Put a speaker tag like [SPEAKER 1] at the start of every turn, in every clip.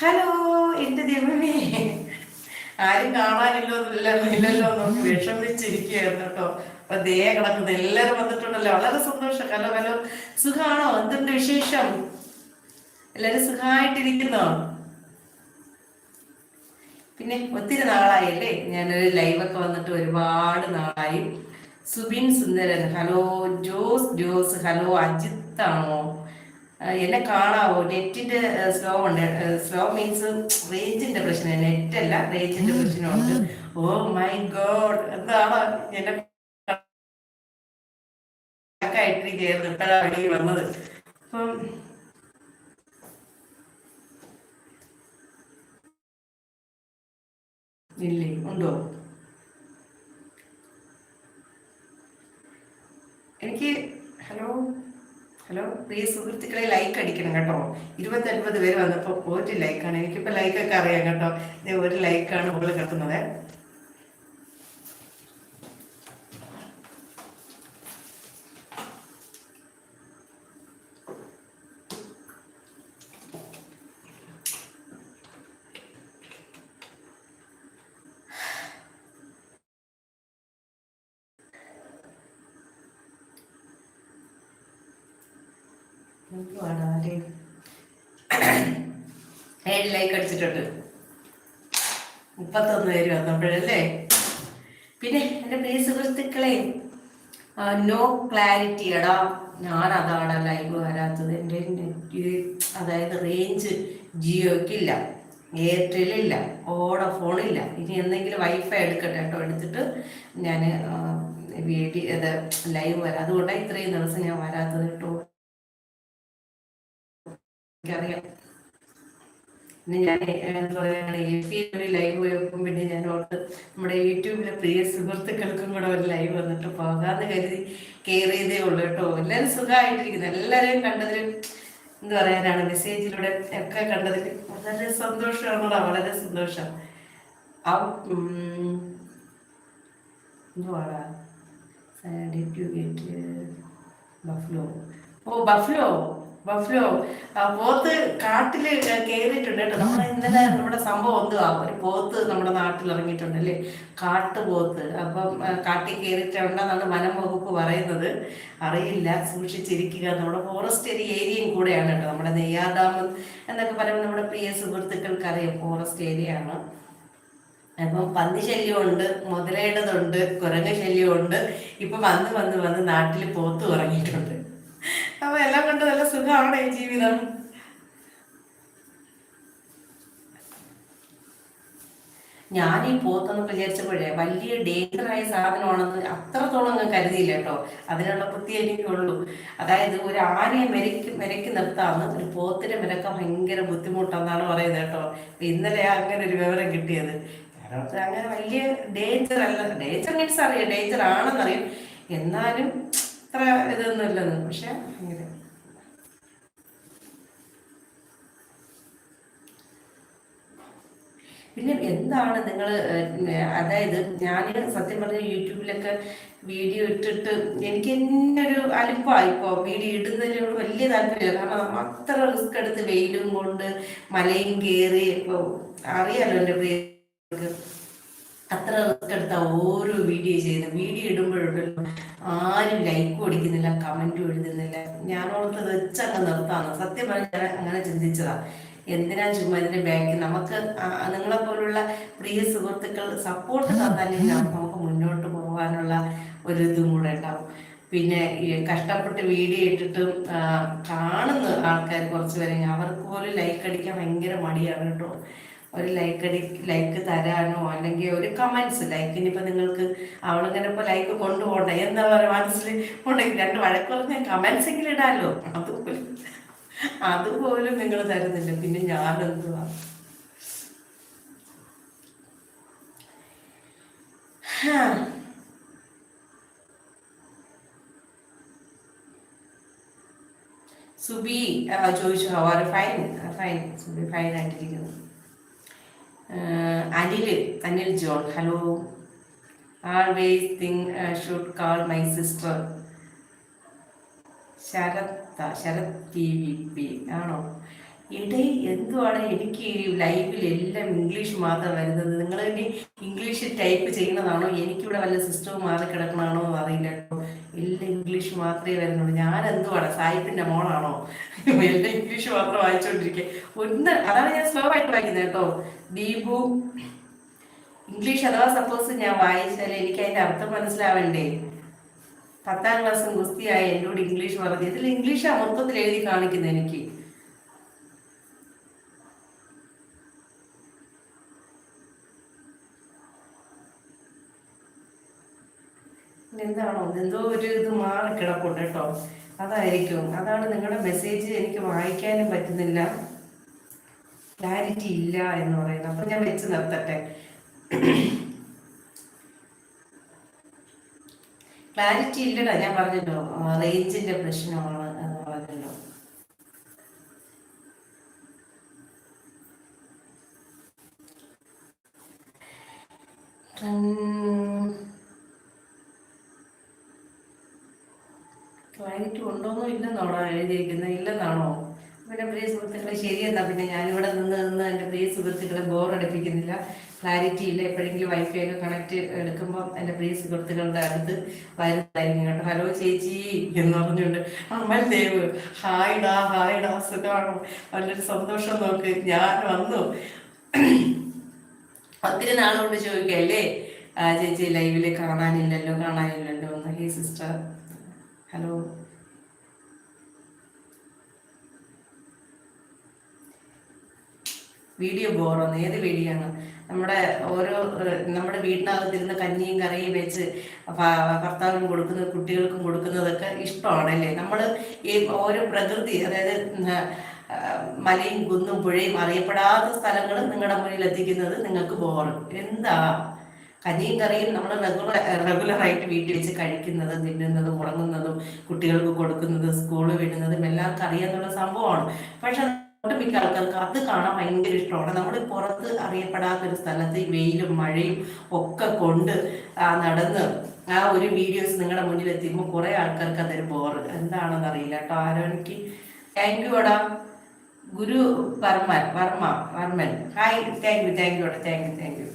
[SPEAKER 1] Hello എന്റെ ദൈവമേ. ആരും കാണാനില്ലോ ഇല്ലല്ലോ നോക്കി വിഷമിച്ചിരിക്കുകയായിരുന്നു കേട്ടോ. അപ്പൊ ദേ കിടക്കുന്നത് എല്ലാരും വന്നിട്ടുണ്ടല്ലോ. വളരെ സന്തോഷം. Hello hello. സുഖാണോ? എന്തുണ്ട് വിശേഷം? എല്ലാരും സുഖമായിട്ടിരിക്കുന്നോ? പിന്നെ ഒത്തിരി നാളായി അല്ലേ? ഞാനൊരു ലൈവൊക്കെ വന്നിട്ട് ഒരുപാട് നാളായി. സുബിൻ സുന്ദരൻ. ഹലോ ജോസ് ജോസ്. ഹലോ അജിത്താണോ? എന്നെ കാണാവോ? നെറ്റിന്റെ സ്ലോ ഉണ്ട്. സ്ലോ മീൻസ് റേഞ്ചിന്റെ പ്രശ്നം. നെറ്റ് അല്ല റേഞ്ചിന്റെ പ്രശ്നമുണ്ട്. Oh my god. എന്താണ് എന്നെ ആയിട്ടിരിക്കുകയായിരുന്നു ഇപ്പോഴാണ് വെളിയിൽ വന്നത്. അപ്പം ഇല്ലേ ഉണ്ടോ? എനിക്ക് ഹലോ? ഹലോ പ്രിയ സുഹൃത്തുക്കളെ ലൈക്ക് അടിക്കണം കേട്ടോ. ഇരുപത്തൊൻപത് പേര് വന്നപ്പോൾ ഒരു ലൈക്കാണ് എനിക്കിപ്പോൾ ലൈക്കൊക്കെ അറിയാം കേട്ടോ. ഒരു ലൈക്കാണ് മുകളിൽ കിടക്കുന്നത് ലൈക്ക് അടിച്ചിട്ടുണ്ട്. മുപ്പത്തൊന്ന് പേര് വന്നപ്പോഴല്ലേ? പിന്നെ എന്റെ പ്രിയ സുഹൃത്തുക്കളെ നോ ക്ലാരിറ്റി എടാ. ഞാൻ അതാണ് ലൈവ് വരാത്തത്. എന്റെ അതായത് റേഞ്ച് ജിയോക്കില്ല എയർടെല്ലില്ല ഇല്ല ഇനി എന്തെങ്കിലും വൈഫൈ എടുക്കട്ടെ കേട്ടോ. എടുത്തിട്ട് ഞാൻ വീട്ടിൽ ലൈവ് വരാം. അതുകൊണ്ടാണ് ഇത്രയും ദിവസം ഞാൻ വരാത്തത് കേട്ടോ. എനിക്കറിയാം. പിന്നെ ഞാൻ എന്താ പറയുക ഒരു ലൈവ് വെക്കും പിന്നെ ഞാൻ നമ്മുടെ യൂട്യൂബിലെ പ്രിയ സുഹൃത്തുക്കൾക്കും കൂടെ ഒരു ലൈവ് വന്നിട്ട് പോകാന്ന് കരുതി കയറിയതേ ഉള്ളൂ കേട്ടോ. എല്ലാവരും സുഖമായിട്ടിരിക്കുന്നു എല്ലാവരെയും കണ്ടതിൽ എന്താ പറയാനാണ് മെസ്സേജിലൂടെ ഒക്കെ കണ്ടതിൽ വളരെ സന്തോഷമാണോടാ വളരെ സന്തോഷം. ആ എന്തുവാടാ? ബഫ്ലോ ഓ ബഫ്ലോ ബഫ്ലോ പോത്ത് കാട്ടിൽ കയറിയിട്ടുണ്ട് കേട്ടോ. നമ്മളെ ഇന്നലെ നമ്മുടെ സംഭവം എന്തുവാ? ഒരു പോത്ത് നമ്മുടെ നാട്ടിൽ ഇറങ്ങിയിട്ടുണ്ട് അല്ലേ? കാട്ടുപോത്ത് അപ്പം കാട്ടിൽ കയറിയിട്ടുണ്ടെന്നാണ് വനം വകുപ്പ് പറയുന്നത്. അറിയില്ല സൂക്ഷിച്ചിരിക്കുക. നമ്മുടെ ഫോറസ്റ്റ് ഒരു ഏരിയയും കൂടെയാണ് കേട്ടോ. നമ്മുടെ നെയ്യാർ ഡാം എന്നൊക്കെ പറയുമ്പോൾ നമ്മുടെ പ്രിയ സുഹൃത്തുക്കൾക്ക് അറിയാം ഫോറസ്റ്റ് ഏരിയ ആണ്. അപ്പം പന്നി ശല്യമുണ്ട് മുതലേണ്ടതുണ്ട് കുരങ്ങ ശല്യമുണ്ട്. ഇപ്പൊ വന്ന് വന്ന് വന്ന് നാട്ടിൽ പോത്ത് ഉറങ്ങിയിട്ടുണ്ട്. അപ്പൊ എല്ലാം കണ്ട് നല്ല സുഖമാണ് ഈ ജീവിതം. ഞാൻ ഈ പോത്തെന്ന് വിചാരിച്ചപ്പോഴേ വലിയ ഡേഞ്ചറായ സാധനമാണെന്ന് അത്രത്തോളം ഞാൻ കരുതിയില്ല കേട്ടോ. അതിനുള്ള ബുദ്ധി എനിക്കുള്ളൂ അതായത് ഒരു ആനയെ മെരക്കി മെരക്കി നിർത്താന്ന് ഒരു പോത്തിനെ മെരക്കാൻ ഭയങ്കര ബുദ്ധിമുട്ടെന്നാണ് പറയുന്നത് കേട്ടോ. ഇന്നലെ അങ്ങനെ ഒരു വിവരം കിട്ടിയത്. കാരണം അങ്ങനെ വലിയ ഡേഞ്ചർ അല്ല ഡേഞ്ചർ മീൻസ് അറിയാം. ഡേഞ്ചർ ആണെന്നറിയാം എന്നാലും അത്ര ഇതൊന്നും പക്ഷെ അങ്ങനെ. പിന്നെ എന്താണ് നിങ്ങൾ അതായത് ഞാൻ സത്യം പറഞ്ഞ യൂട്യൂബിലൊക്കെ വീഡിയോ ഇട്ടിട്ട് എനിക്ക് തന്നെ ഒരു അലുപ്പായി ഇപ്പോൾ വീഡിയോ ഇടുന്നതിനോട് വലിയ താല്പര്യമില്ല. കാരണം അത്ര റിസ്ക് എടുത്ത് വെയിലും കൊണ്ട് മലയും കയറി ഇപ്പോൾ അറിയാലോ എന്റെ അത്ര റിസ്ക് എടുത്ത ഓരോ വീഡിയോ ചെയ്യുന്നത് വീഡിയോ ഇടുമ്പോഴുണ്ടല്ലോ ആരും ലൈക്ക് കൊടുക്കുന്നില്ല കമന്റ് എഴുതുന്നില്ല ഞാൻ ഓർത്ത് വെച്ചങ്ങ് നിർത്താന്ന്. സത്യം പറഞ്ഞാൽ അങ്ങനെ ചിന്തിച്ചതാ. എന്തിനാ ചുമ്മാ ഇതിന്റെ ബാങ്ക് നമുക്ക് നിങ്ങളെ പോലുള്ള പ്രിയ സുഹൃത്തുക്കൾ സപ്പോർട്ട് തന്നാലും നമുക്ക് മുന്നോട്ട് പോകാനുള്ള ഒരു ഇതും കൂടെ ഉണ്ടാവും. പിന്നെ കഷ്ടപ്പെട്ട് വീഡിയോ ഇട്ടിട്ടും കാണുന്ന ആൾക്കാർ കുറച്ച് പേരെ അവർക്ക് പോലും ലൈക്ക് അടിക്കാൻ ഭയങ്കര മടിയാണ് കേട്ടോ. ഒരു ലൈക്ക് അടി ലൈക്ക് തരാനോ അല്ലെങ്കിൽ ഒരു കമന്റ്സ് ലൈക്ക് ഇപ്പൊ നിങ്ങൾക്ക് അവളിങ്ങനെ ഇപ്പൊ ലൈക്ക് കൊണ്ടുപോകണ്ട എന്താ പറയുക മനസ്സിൽ ഉണ്ടെങ്കിൽ രണ്ട് വഴക്കുള്ള ഞാൻ കമന്റ്സ് എങ്കിലും ഇടാലോ? അതുപോലും അതുപോലും നിങ്ങൾ തരുന്നില്ല. പിന്നെ ഞാൻ എന്തുവാ. സുബി ചോദിച്ചു how are fine fine Subi fine ആയിട്ടിരിക്കുന്നു. Anil Anil John. Hello always think should call my sister Sarath Sarath T V P ആണോ? ഇടേ എന്തുവാണ് എനിക്ക് ലൈവിൽ എല്ലാം ഇംഗ്ലീഷ് മാത്രം വരുന്നത്? നിങ്ങൾ ഇനി ഇംഗ്ലീഷ് ടൈപ്പ് ചെയ്യുന്നതാണോ? എനിക്കിവിടെ വല്ല സിസ്റ്റവും മാറി കിടക്കണമാണോ എന്ന് അറിയില്ല കേട്ടോ. എല്ലാം ഇംഗ്ലീഷ് മാത്രമേ വരുന്നുള്ളൂ. ഞാൻ എന്തുവാണ് സായിപ്പിന്റെ മോളാണോ? എല്ലാം ഇംഗ്ലീഷ് മാത്രം വായിച്ചുകൊണ്ടിരിക്കുക ഒന്ന് അതാണ് ഞാൻ സ്ലോ ആയിട്ട് വായിക്കുന്നത് കേട്ടോ. ദീപു ഇംഗ്ലീഷ് അഥവാ സപ്പോസ് ഞാൻ വായിച്ചാൽ എനിക്ക് അതിന്റെ അർത്ഥം മനസ്സിലാവണ്ടേ? പത്താം ക്ലാസ്സും ഗുസ്തിയായി എന്നോട് ഇംഗ്ലീഷ് പറഞ്ഞു. ഇതിൽ ഇംഗ്ലീഷ് മൊത്തത്തിൽ എഴുതി കാണിക്കുന്നത് എനിക്ക്. എന്താണോ എന്തോ ഒരു ഇത് മാറി കിടപ്പുണ്ട് കേട്ടോ. അതായിരിക്കും. അതാണ് നിങ്ങളുടെ മെസ്സേജ് എനിക്ക് വായിക്കാനും പറ്റുന്നില്ല. ക്ലാരിറ്റി ഇല്ല എന്ന് പറയുന്നത്. അപ്പൊ ഞാൻ വെച്ച് നിർത്തട്ടെ. ക്ലാരിറ്റി ഇല്ലടാ. ഞാൻ പറഞ്ഞല്ലോ റേഞ്ചിന്റെ പ്രശ്നമാണ് എന്ന് പറഞ്ഞല്ലോ. ക്ലാരിറ്റി ഉണ്ടോന്നോ ഇല്ലെന്നാണോ എഴുതിയിരിക്കുന്നത് ഇല്ലെന്നാണോ? പിന്നെ പ്രിയ സുഹൃത്തുക്കളെ ശരിയെന്നാ പിന്നെ ഞാനിവിടെ നിന്ന് നിന്ന് എന്റെ പ്രിയ സുഹൃത്തുക്കളെ ബോറടിപ്പിക്കുന്നില്ല. ക്ലാരിറ്റി ഇല്ല എപ്പോഴെങ്കിലും വൈഫൈ ഒക്കെ കണക്ട് എടുക്കുമ്പോൾ എന്റെ പ്രിയ സുഹൃത്തുക്കളുടെ അടുത്ത് വരുന്നതായിരിക്കും കേട്ടോ. ഹലോ ചേച്ചി എന്ന് പറഞ്ഞുകൊണ്ട് അമൽ ദേവ് ഹായ്ഡാ ഹായ്ഡാ സുഖമാണോ? നല്ലൊരു സന്തോഷം നോക്ക്. ഞാൻ വന്നു. ഒത്തിരി നാളുകൊണ്ട് ചോദിക്കല്ലേ? ചേച്ചി ലൈവിൽ കാണാനില്ലല്ലോ കാണാനില്ലല്ലോ എന്ന്. Hey sister hello. വീഡിയോ ബോറോന്ന് ഏത് വീഡിയോ ആണ്? നമ്മുടെ ഓരോ നമ്മുടെ വീട്ടിനകത്തിരുന്ന് കഞ്ഞിയും കറിയും വെച്ച് ഭർത്താവിനും കൊടുക്കുന്നത് കുട്ടികൾക്കും കൊടുക്കുന്നതൊക്കെ ഇഷ്ടമാണല്ലേ? നമ്മൾ ഈ ഓരോ പ്രകൃതി അതായത് മലയും കുന്നും പുഴയും അറിയപ്പെടാത്ത സ്ഥലങ്ങളും നിങ്ങളുടെ മുന്നിൽ എത്തിക്കുന്നത് നിങ്ങൾക്ക് ബോറും. എന്താ കഞ്ഞിയും കറിയും നമ്മൾ റെഗുലർ ആയിട്ട് വീട്ടിൽ വെച്ച് കഴിക്കുന്നതും തിന്നുന്നതും ഉറങ്ങുന്നതും കുട്ടികൾക്ക് കൊടുക്കുന്നതും സ്കൂളിൽ വിടുന്നതും എല്ലാവർക്കും അറിയാന്നുള്ള സംഭവമാണ്. പക്ഷെ ഒട്ടുമിക്ക ആൾക്കാർക്ക് അത് കാണാൻ ഭയങ്കര ഇഷ്ടമാണ്. നമ്മൾ പുറത്ത് അറിയപ്പെടാത്ത ഒരു സ്ഥലത്ത് വെയിലും മഴയും ഒക്കെ കൊണ്ട് നടന്ന് ആ ഒരു വീഡിയോസ് നിങ്ങളുടെ മുന്നിൽ എത്തിക്കുമ്പോൾ കുറെ ആൾക്കാർക്ക് അതൊരു ബോർ എന്താണെന്ന് അറിയില്ല കേട്ടോ. ആരോ എനിക്ക് താങ്ക് യു എടാ. Guru Varman Varma Varman. Hi thank you thank you എടാ. താങ്ക് യു താങ്ക് യു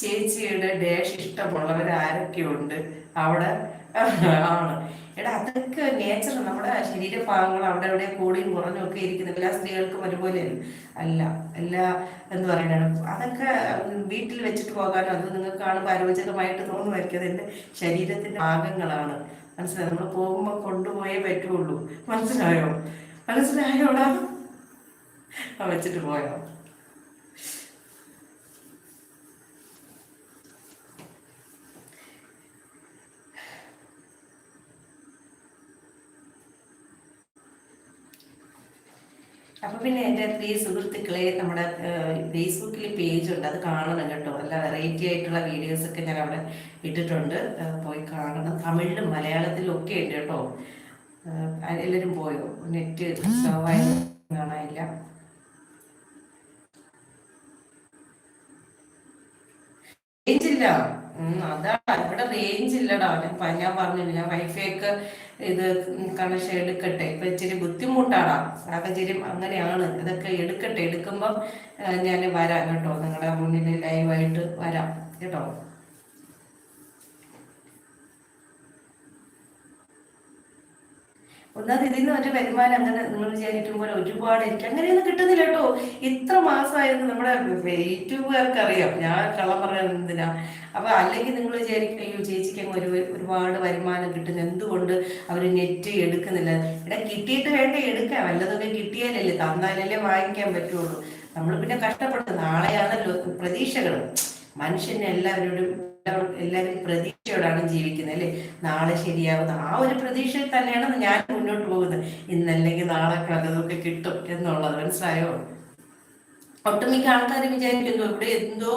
[SPEAKER 1] ചേച്ചിയുടെ ഡേഷ് ഇഷ്ടമുള്ളവർ ആരൊക്കെയുണ്ട്? അവിടെ? ആണ്. എടാ അതൊക്കെ നേച്ചർ നമ്മുടെ ശരീരഭാഗങ്ങൾ അവിടെ അവിടെ കൂടിയും കുറഞ്ഞും ഒക്കെ ഇരിക്കുന്നത് എല്ലാ സ്ത്രീകൾക്കും ഒരുപോലെ അല്ല എല്ലാ എന്ന് പറയുന്നത് അതൊക്കെ വീട്ടിൽ വെച്ചിട്ട് പോകാനും അത് നിങ്ങൾക്ക് കാണുമ്പോൾ അരോചകമായിട്ട് തോന്നുമായിരിക്കും. അതെന്റെ ശരീരത്തിന്റെ ഭാഗങ്ങളാണ്. മനസ്സിലായോ? നമ്മൾ പോകുമ്പോൾ കൊണ്ടുപോയേ പറ്റുള്ളൂ. മനസ്സിലായോ? മനസ്സിലായോടാ? വെച്ചിട്ട് പോയോ? അപ്പൊ പിന്നെ എന്റെ പ്രിയ സുഹൃത്തുക്കളെ നമ്മുടെ ഫേസ്ബുക്കിൽ പേജ് ഉണ്ട് അത് കാണണം കേട്ടോ. നല്ല വെറൈറ്റി ആയിട്ടുള്ള വീഡിയോസ് ഒക്കെ ഞാൻ അവിടെ ഇട്ടിട്ടുണ്ട് പോയി കാണണം. തമിഴിലും മലയാളത്തിലും ഒക്കെ ഉണ്ട് കേട്ടോ. എല്ലാവരും പോയോ? നെറ്റ് സ്ലോ ആയി കാണാനില്ല. റേഞ്ചില്ല അതാ ഇവിടെ റേഞ്ച് ഇല്ലടാ. ഞാൻ ഞാൻ പറഞ്ഞില്ല ഞാൻ വൈഫൈ ഒക്കെ ഇത് കണക്ഷൻ എടുക്കട്ടെ. ഇപ്പൊ ഇച്ചിരി ബുദ്ധിമുട്ടാടാ. സാഹചര്യം അങ്ങനെയാണ്. ഇതൊക്കെ എടുക്കട്ടെ. എടുക്കുമ്പോൾ ഞാൻ വരാം കേട്ടോ. നിങ്ങളുടെ മുന്നിൽ ലൈവായിട്ട് വരാം. കേട്ടോ? ഒന്നാമത് ഇതിൽ നിന്ന് ഒരു വരുമാനം അങ്ങനെ നിങ്ങൾ വിചാരിക്കും പോലെ ഒരുപാട് എനിക്ക് അങ്ങനെയൊന്നും കിട്ടുന്നില്ല കേട്ടോ. ഇത്ര മാസമായിരുന്നു നമ്മുടെ യൂട്യൂബുകാർക്ക് അറിയാം ഞാൻ കള്ളം പറയുന്നത് എന്തിനാ അപ്പൊ അല്ലെങ്കിൽ നിങ്ങൾ വിചാരിക്കും അയ്യോ ചേച്ചിക്ക് ഒരു ഒരുപാട് വരുമാനം കിട്ടുന്നു. എന്തുകൊണ്ട് അവർ നെറ്റ് എടുക്കുന്നില്ല? ഇവിടെ കിട്ടിയിട്ട് വേണ്ട എടുക്കാം. വല്ലതൊക്കെ കിട്ടിയാലല്ലേ തന്നാലല്ലേ വാങ്ങിക്കാൻ പറ്റുള്ളൂ. നമ്മൾ പിന്നെ കഷ്ടപ്പെട്ടു നാളെയാണല്ലോ പ്രതീക്ഷകൾ. മനുഷ്യനെ എല്ലാവരോടും എല്ലാവരും പ്രതീക്ഷയോടാണ് ജീവിക്കുന്നത് അല്ലെ? നാളെ ശരിയാവുന്ന ആ ഒരു പ്രതീക്ഷയിൽ തന്നെയാണ് ഞാൻ മുന്നോട്ട് പോകുന്നത്. ഇന്നല്ലെങ്കിൽ നാളെ കലതൊക്കെ കിട്ടും എന്നുള്ളത് മനസ്സിലായോ? ഒട്ടുമിക്ക ആൾക്കാർ വിചാരിക്കുന്നു ഇവിടെ എന്തോ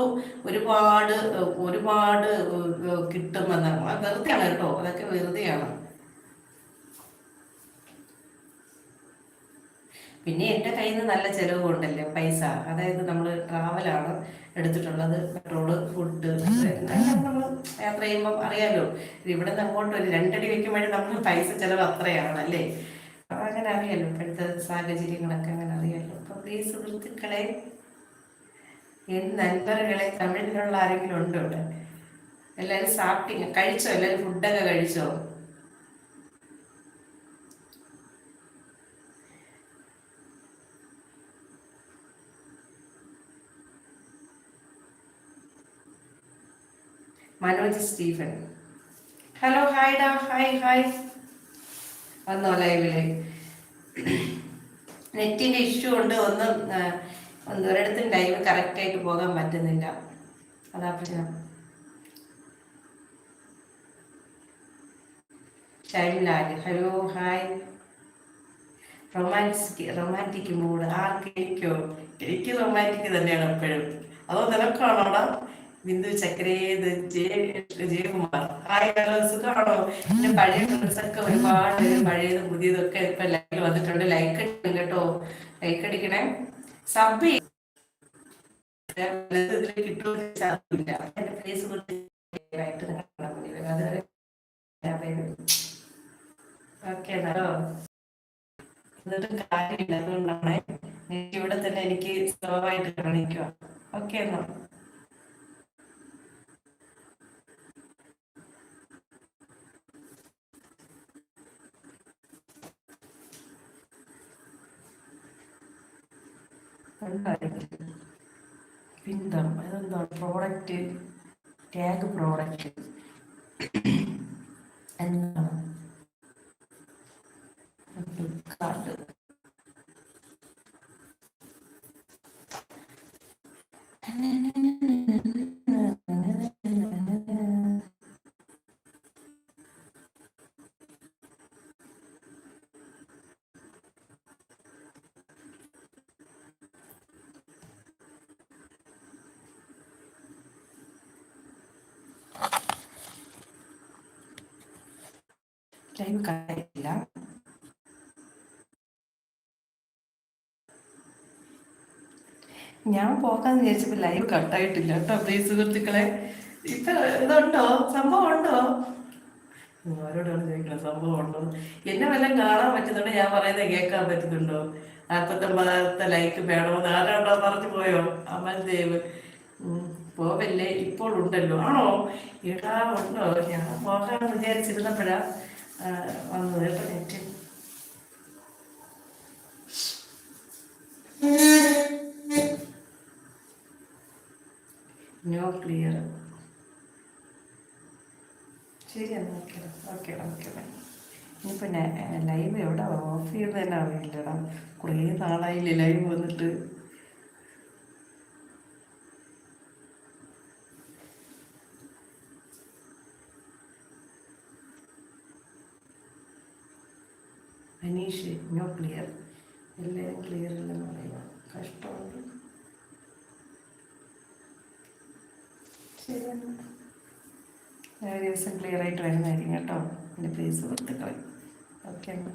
[SPEAKER 1] ഒരുപാട് ഒരുപാട് കിട്ടുമെന്ന് വെറുതെയാണ് കേട്ടോ അതൊക്കെ വെറുതെയാണ്. പിന്നെ എന്റെ കയ്യിൽ നിന്ന് നല്ല ചെലവ് കൊണ്ടല്ലേ പൈസ. അതായത് നമ്മൾ ട്രാവലാണ് എടുത്തിട്ടുള്ളത് പെട്രോൾ ഫുഡ് നമ്മൾ യാത്ര ചെയ്യുമ്പോൾ അറിയാലോ. ഇവിടെ നിന്ന് അങ്ങോട്ട് ഒരു രണ്ടടി വെക്കുമ്പോഴേ നമ്മൾ പൈസ ചിലവ് അത്രയാണല്ലേ. അപ്പം അങ്ങനെ അറിയാലോ ഇപ്പോഴത്തെ സാഹചര്യങ്ങളൊക്കെ അങ്ങനെ അറിയാലോ. അപ്പൊ പ്ലീസ് സുഹൃത്തുക്കളെ എൻ നൻപറുകളെ തമിഴിലുള്ള ആരെങ്കിലും ഉണ്ടോ ഇവിടെ? എല്ലാവരും സാപ്പിങ് കഴിച്ചോ? എല്ലാവരും ഫുഡൊക്കെ കഴിച്ചോ? മനോജ് സ്റ്റീഫൻ. ഹലോ ഹായ് ഡാ ഹായ് ഹായ്. വന്നോ ലൈവിൽ. നെറ്റിന്റെ ഇഷ്യൂ ഉണ്ട് ഒന്നും ഒരിടത്തും ലൈവ് കറക്റ്റായിട്ട് പോകാൻ പറ്റുന്നില്ല. അതാ പ്രശ്നം. Shinelal hello hi. Romance romantic mood. ആർക്കെനിക്കോ? എനിക്ക് റൊമാന്റിക് തന്നെയാണ് എപ്പോഴും. അതോ നിനക്കാണോടാ ബിന്ദു ചക്രേത് ജയകുമാർ. ഹായ് സുഖമാണോ? പിന്നെ പഴയ ഫ്രണ്ട്സൊക്കെ ഒരുപാട് പഴയതും പുതിയതൊക്കെ ഇപ്പൊ ലൈക്ക് വന്നിട്ടുണ്ട്. ലൈക്ക് അടിക്കണം കേട്ടോ. ലൈക്ക് അടിക്കണേ. സബ് ഇവിടെ തന്നെ എനിക്ക് സ്ലോ ആയിട്ട് കാണിക്കുക ഓക്കെ എന്നാ. പിന്തം അതെന്താ പ്രോഡക്റ്റ് ടാഗ് പ്രോഡക്റ്റ് എന്താണ്? ഫ്ലിപ്കാർട്ട് ലൈവ് കാര്യമില്ല ഞാൻ പോകാന്ന് വിചാരിച്ചപ്പോ ലൈവ് കട്ടായിട്ടില്ല കേട്ടോ പ്ലീസ് സുഹൃത്തുക്കളെ. ഇപ്പൊ ഇതുണ്ടോ? സംഭവം ഉണ്ടോ ആരോടാണ് ചോദിക്കണം? സംഭവം ഉണ്ടോ എന്നെ വല്ലതും കാണാൻ പറ്റുന്നുണ്ടോ? ഞാൻ പറയുന്നത് കേൾക്കാൻ പറ്റുന്നുണ്ടോ? നാൽപ്പത്തൊമ്പതാമത്തെ ലൈക്ക് വേണമെന്ന് ആരാണ്ടോ പറഞ്ഞു പോയോ? അമൽ ദേവ്. പോവല്ലേ? ഇപ്പോൾ ഉണ്ടല്ലോ. ആണോ? ഇടാ ഉണ്ടോ? ഞാൻ പോകാൻ വിചാരിച്ചിരുന്നപ്പോഴാ വന്നത് കേട്ടോ നെറ്റ് നോ ക്ലിയർ ശരി എന്നാൽ ഓക്കെ ഓക്കെ ഓക്കെ ഇനിയിപ്പോൾ ലൈവ് എവിടെ? ഓഫ് ചെയ്ത് തന്നെ അറിയില്ലടാ. കുറേ നാളായില്ലേ ലൈവ് വന്നിട്ട്. അനീഷ് നോ ക്ലിയർ എല്ലാവരും ക്ലിയർ ഇല്ലെന്ന് പറയുക കഷ്ടമുണ്ട്. ശരി. ദിവസം ക്ലിയർ ആയിട്ട് വരുന്നതായിരിക്കും കേട്ടോ. എന്റെ പ്ലീസ് സുഹൃത്തുക്കളെ. ഓക്കെ